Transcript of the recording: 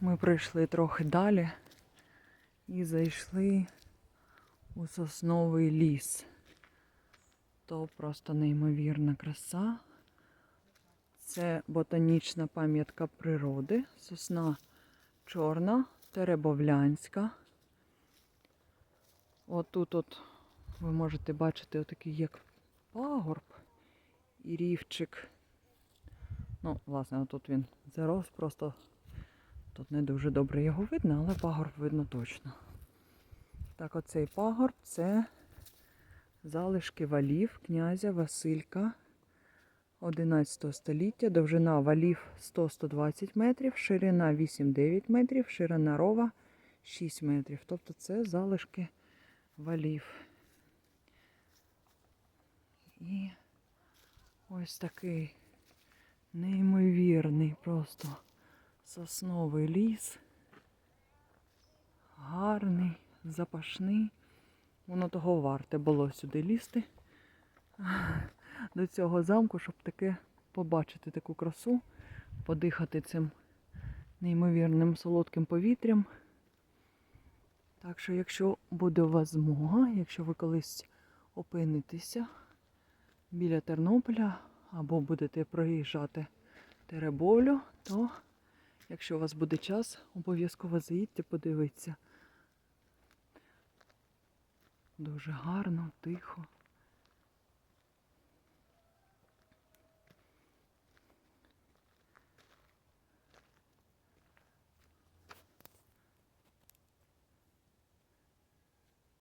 Ми прийшли трохи далі і зайшли у сосновий ліс. То просто неймовірна краса. Це ботанічна пам'ятка природи. Сосна чорна, теребовлянська. Отут от ви можете бачити отакий як пагорб і рівчик. Ну, власне, тут він зарос, просто тут не дуже добре його видно, але пагорб видно точно. Так, оцей пагорб це залишки валів князя Василька 11 століття. Довжина валів 100-120 метрів, ширина 8-9 метрів, ширина рова 6 метрів. Тобто це залишки валів. І ось такий неймовірний просто сосновий ліс. Гарний, запашний. Воно того варте було сюди лізти до цього замку, щоб таке побачити таку красу, подихати цим неймовірним солодким повітрям. Так що, якщо буде у вас змога, якщо ви колись опинитеся біля Тернополя або будете проїжджати Теребовлю, то якщо у вас буде час, обов'язково заїдьте, подивитися. Дуже гарно, тихо.